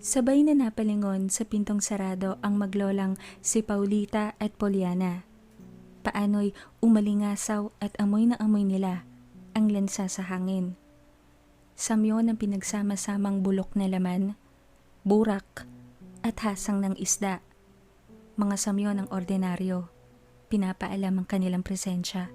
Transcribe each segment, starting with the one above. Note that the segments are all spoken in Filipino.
Sabay na napalingon sa pintong sarado ang maglolang si Paulita at Poliana. Paano'y umalingasaw at amoy na amoy nila ang lansa sa hangin. Samyo ng pinagsama-samang bulok na laman, burak at hasang ng isda. Mga samyo ng ordinaryo, pinapaalam ang kanilang presensya.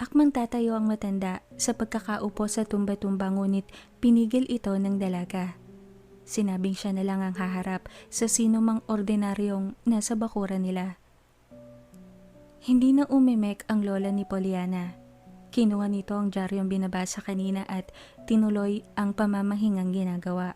Akmang tatayo ang matanda sa pagkakaupo sa tumba-tumba ngunit pinigil ito ng dalaga. Sinabing siya na lang ang haharap sa sino mang ordinaryong nasa bakuran nila. Hindi na umimek ang lola ni Poliana. Kinuha nito ang diaryong binabasa kanina at tinuloy ang pamamahingang ginagawa.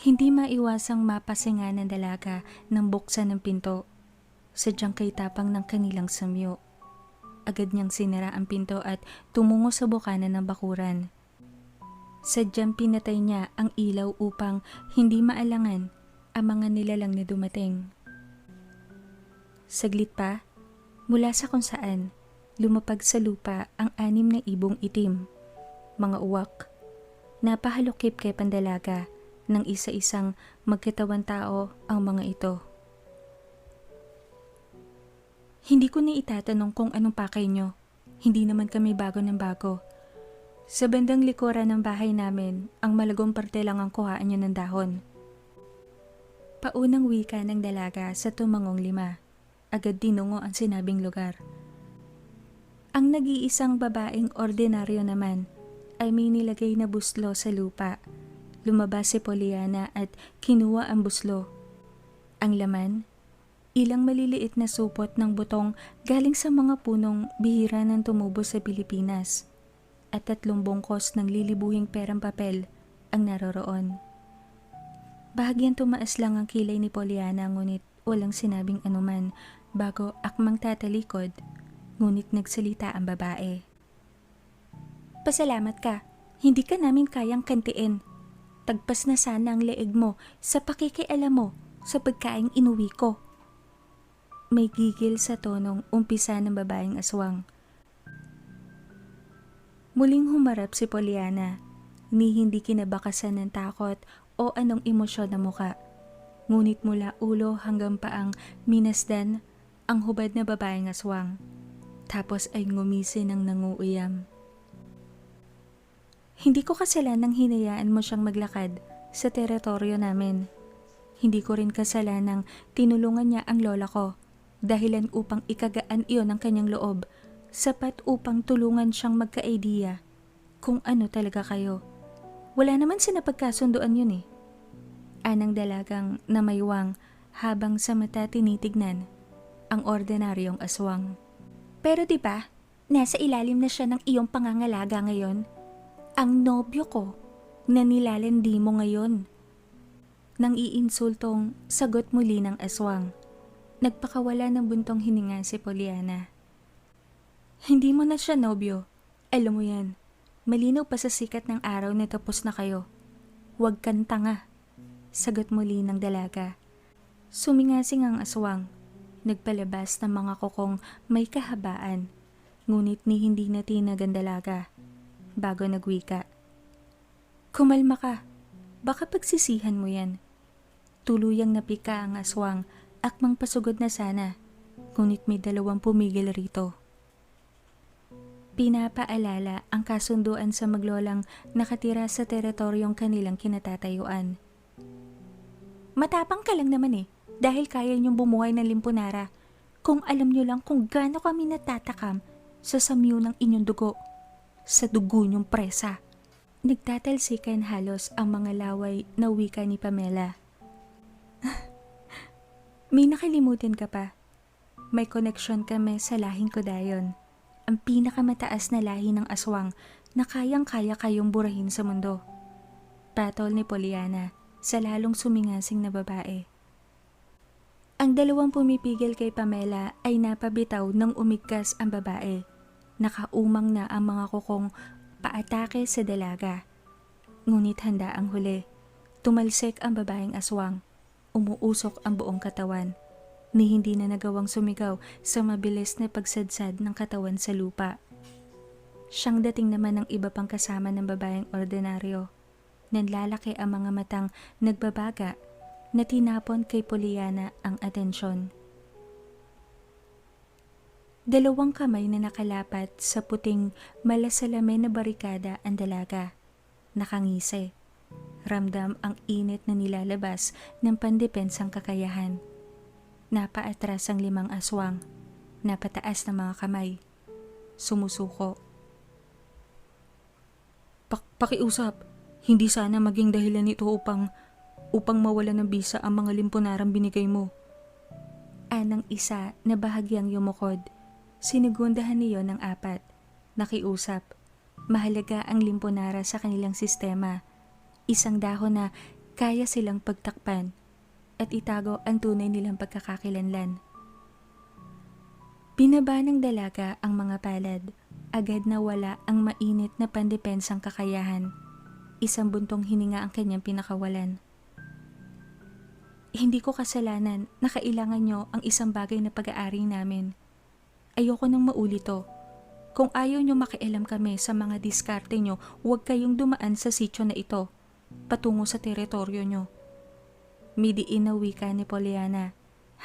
Hindi maiwasang mapasinga ng dalaga ng buksan ng pinto. Sadyang kay tapang ng kanilang samyo. Agad niyang sinara ang pinto at tumungo sa bukana ng bakuran. Sadyang pinatay niya ang ilaw upang hindi maalangan ang mga nilalang na dumating. Saglit pa, mula sa kung saan, lumapag sa lupa ang anim na ibong itim. Mga uwak, napahalukip kay pandalaga ng isa-isang magkatawan tao ang mga ito. Hindi ko na itatanong kung anong pakay nyo. Hindi naman kami bago ng bago. Sa bandang likuran ng bahay namin, ang malagong parte lang ang kuhaan nyo ng dahon. Paunang wika ng dalaga sa tumangong lima. Agad dinungo ang sinabing lugar. Ang nag-iisang babaeng ordinaryo naman ay may nilagay na buslo sa lupa. Lumabas si Poliana at kinuha ang buslo. Ang laman, ilang maliliit na supot ng butong galing sa mga punong bihira ng tumubo sa Pilipinas at tatlong bungkos ng lilibuhing perang papel ang naroroon. Bahagyang tumaas lang ang kilay ni Poliana ngunit walang sinabing anuman bago akmang tatalikod ngunit nagsalita ang babae. Pasalamat ka, hindi ka namin kayang kantiin. Tagpas na sana ang leeg mo sa pakikialam mo sa pagkaing inuwi ko. May gigil sa tonong umpisa ng babaeng aswang. Muling humarap si Poliana, ni hindi kinabakasan ng takot o anong emosyon na muka. Ngunit mula ulo hanggang paang minasdan ang hubad na babaeng aswang. Tapos ay ngumisi ng nanguuyam. Hindi ko kasalanang hinayaan mo siyang maglakad sa teritoryo namin. Hindi ko rin kasalanang tinulungan niya ang lola ko dahilan upang ikagaan iyon ang kanyang loob sapat upang tulungan siyang magka-idea kung ano talaga kayo. Wala naman sa napagkasunduan yun eh. Anang dalagang namaywang habang sa mata tinitignan ang ordinaryong aswang. Pero di ba, nasa ilalim na siya ng iyong pangangalaga ngayon. Ang nobyo ko na nilalandi mo ngayon. Nang iinsultong sagot muli ng aswang. Nagpakawala ng buntong hininga si Poliana. Hindi mo na siya nobyo. Alam mo yan. Malinaw pa sa sikat ng araw na tapos na kayo. Huwag kang tanga. Sagot muli ng dalaga. Sumingasing ang aswang. Nagpalabas ng mga kokong may kahabaan. Ngunit ni hindi na tinag ang dalaga. Bago nagwika. Kumalma ka. Baka pagsisihan mo yan. Tuluyang napika ang aswang. Akmang pasugod na sana. Ngunit may dalawang pumigil rito. Pinapaalala ang kasunduan sa maglolang nakatira sa teritoryong kanilang kinatatayuan. Matapang ka lang naman eh, dahil kaya niyong bumuhay ng limpunara. Kung alam niyo lang kung gaano kami natatakam sa samyo ng inyong dugo, sa dugo niyong presa. Nagtatalsikan halos ang mga laway na wika ni Pamela. May nakalimutin ka pa. May koneksyon kami sa lahing kudayon ang pinakamataas na lahi ng aswang na kayang-kaya kayong burahin sa mundo. Patol ni Poliana sa lalong sumingasing na babae. Ang dalawang pumipigil kay Pamela ay napabitaw nang umigkas ang babae. Nakaumang na ang mga kukong paatake sa dalaga. Ngunit handa ang huli. Tumalsik ang babaeng aswang. Umuusok ang buong katawan ni hindi na nagawang sumigaw sa mabilis na pagsadsad ng katawan sa lupa. Siyang dating naman ng iba pang kasama ng babaeng ordinaryo. Nanlalaki ang mga matang nagbabaga na tinapon kay Poliana ang atensyon. Dalawang kamay na nakalapat sa puting malasalamin na barikada ang dalaga. Nakangisi. Ramdam ang init na nilalabas ng pandepensang kakayahan. Napaatras ang limang aswang. Napataas ng mga kamay. Sumusuko. Pak pakiusap. Hindi sana maging dahilan ito upang upang mawala ng bisa ang mga limpunarang binigay mo. Anang isa na bahagyang yumukod. Sinigundahan niyo ng apat. Nakiusap. Mahalaga ang limpunara sa kanilang sistema. Isang dahon na kaya silang pagtakpan at itago ang tunay nilang pagkakakilanlan. Binaba ng dalaga ang mga palad. Agad na wala ang mainit na pandepensang kakayahan. Isang buntong hininga ang kanyang pinakawalan. Hindi ko kasalanan na kailangan nyo ang isang bagay na pag-aari namin. Ayoko nang mauli to. Kung ayaw nyo makialam kami sa mga diskarte nyo, huwag kayong dumaan sa sityo na ito, patungo sa teritoryo nyo. Midiin na wika ni Poliana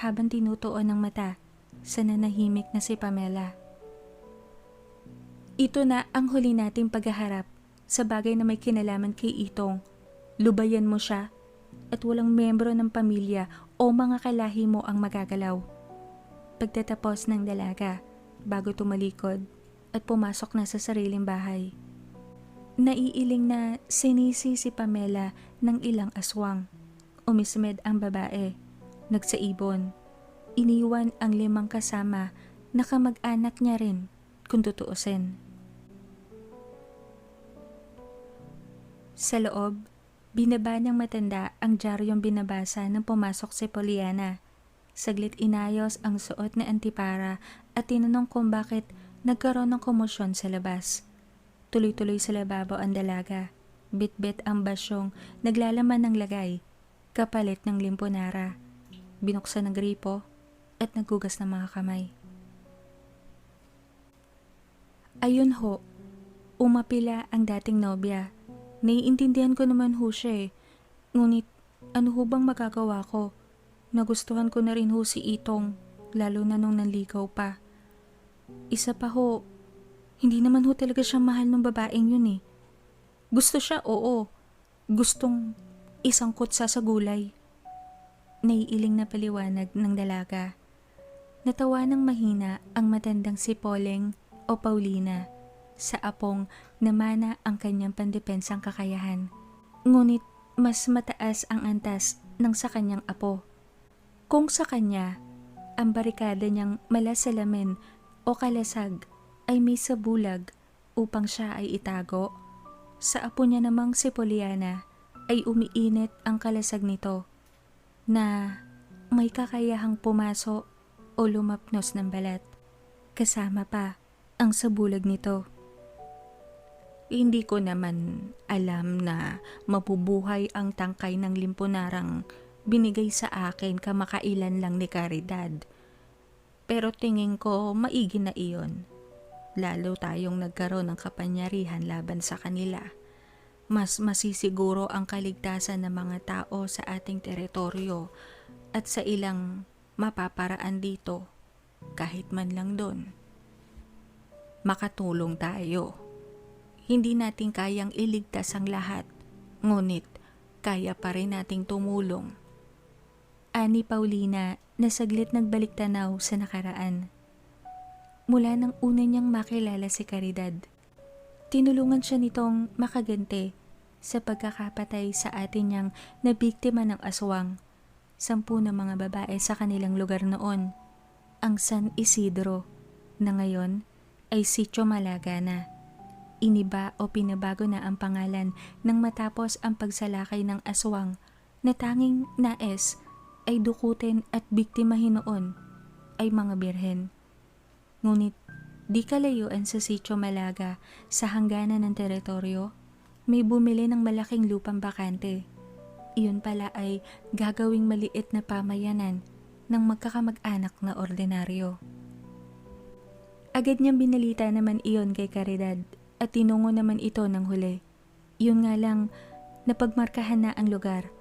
habang tinutuon ng mata sa nanahimik na si Pamela. Ito na ang huli nating paghaharap sa bagay na may kinalaman kay Itong. Lubayan mo siya at walang membro ng pamilya o mga kalahi mo ang magagalaw. Pagtatapos ng dalaga bago tumalikod at pumasok na sa sariling bahay. Naiiling na sinisi si Pamela ng ilang aswang. Umismed ang babae. Nagsaibon. Iniwan ang limang kasama na kamag-anak niya rin kung tutuusin. Sa loob, binaba ng matanda ang diaryong binabasa nang pumasok si Poliana. Saglit inayos ang suot na antipara at tinanong kung bakit nagkaroon ng komosyon sa labas. Tuloy-tuloy sa lababo ang dalaga. Bit-bit ang basyong naglalaman ng lagay, kapalit ng limponara. Binuksan ng gripo at naggugas ng mga kamay. Ayun ho, umapila ang dating nobya. Naiintindihan ko naman ho siya eh. Ngunit ano ho bang magagawa ko? Nagustuhan ko na rin ho si Itong, lalo na nung nanligaw pa. Isa pa ho, hindi naman ho talaga siya mahal ng babaeng yun eh. Gusto siya, oo. Gustong isangkot sa sa gulay. Naiiling na paliwanag ng dalaga. Natawa ng mahina ang matandang si Poleng o Paulina sa apong namana ang kanyang pandepensang kakayahan. Ngunit mas mataas ang antas ng sa kanyang apo. Kung sa kanya, ang barikada niyang malasalamin o kalasag ay may sabulag upang siya ay itago, sa apo niya namang si Poliana ay umiinit ang kalasag nito na may kakayahang pumaso o lumapnos ng balat. Kasama pa ang sabulag nito. Hindi ko naman alam na mabubuhay ang tangkay ng limpunarang binigay sa akin kamakailan lang ni Caridad. Pero tingin ko maigi na iyon. Lalo tayong nagkaroon ng kapanyarihan laban sa kanila. Mas masisiguro ang kaligtasan ng mga tao sa ating teritoryo at sa ilang mapaparaan dito kahit man lang doon. Makatulong tayo. Hindi natin kayang iligtas ang lahat, ngunit kaya pa rin nating tumulong. Ani Paulina na saglit nagbalik tanaw sa nakaraan. Mula nang una niyang makilala si Caridad, tinulungan siya nitong makagante sa pagkakapatay sa atin niyang nabiktima ng aswang. Sampu ng mga babae sa kanilang lugar noon, ang San Isidro, na ngayon ay Sitio Malaga na. Iniba o pinabago na ang pangalan nang matapos ang pagsalakay ng aswang na tanging naes ay dukutin at biktimahin noon ay mga birhen. Ngunit di kalayuan sa Sitio Malaga sa hangganan ng teritoryo, may bumili ng malaking lupang bakante. Iyon pala ay gagawing maliit na pamayanan ng magkakamag-anak na ordinaryo. Agad niyang binalita naman iyon kay Caridad at tinungo naman ito ng huli. Yun nga lang, napagmarkahan na ang lugar.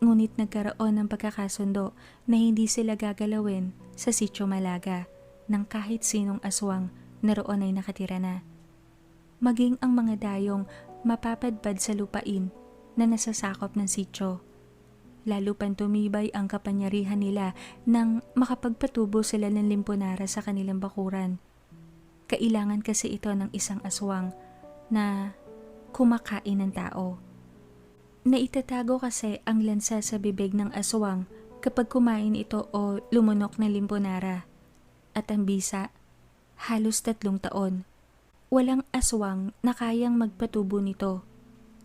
Ngunit nagkaroon ng pagkakasundo na hindi sila gagalawin sa Sitio Malaga ng kahit sinong aswang na roon ay nakatira na. Maging ang mga dayong mapapadpad sa lupain na nasasakop ng sityo. Lalo pang tumibay ang kapanyarihan nila nang makapagpatubo sila ng limponara sa kanilang bakuran. Kailangan kasi ito ng isang aswang na kumakain ng tao. Naitatago kasi ang lansa sa bibig ng aswang kapag kumain ito o lumunok ng limponara. At ang bisa, halos tatlong taon. Walang aswang na kayang magpatubo nito.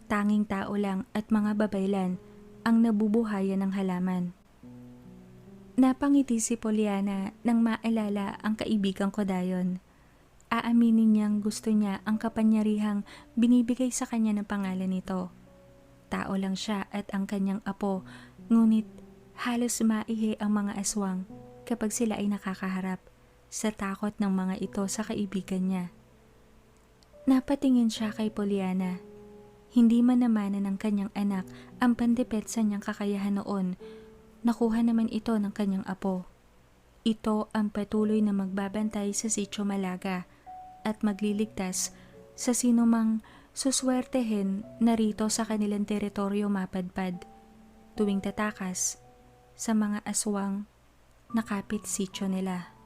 Tanging tao lang at mga babaylan ang nabubuhayan ng halaman. Napangiti si Poliana nang maalala ang kaibigan ko dayon. Aaminin niyang gusto niya ang kapanyarihang binibigay sa kanya ng pangalan nito. Tao lang siya at ang kanyang apo, ngunit halos maihi ang mga aswang kapag sila ay nakakaharap sa takot ng mga ito sa kaibigan niya. Napatingin siya kay Poliana. Hindi man naman ng kanyang anak ang pandepetsa niyang kakayahan noon, nakuha naman ito ng kanyang apo. Ito ang patuloy na magbabantay sa Sitio Malaga at magliligtas sa sinumang suswertehin na rito sa kanilang teritoryo mapadpad tuwing tatakas sa mga aswang nakapit sityo nila.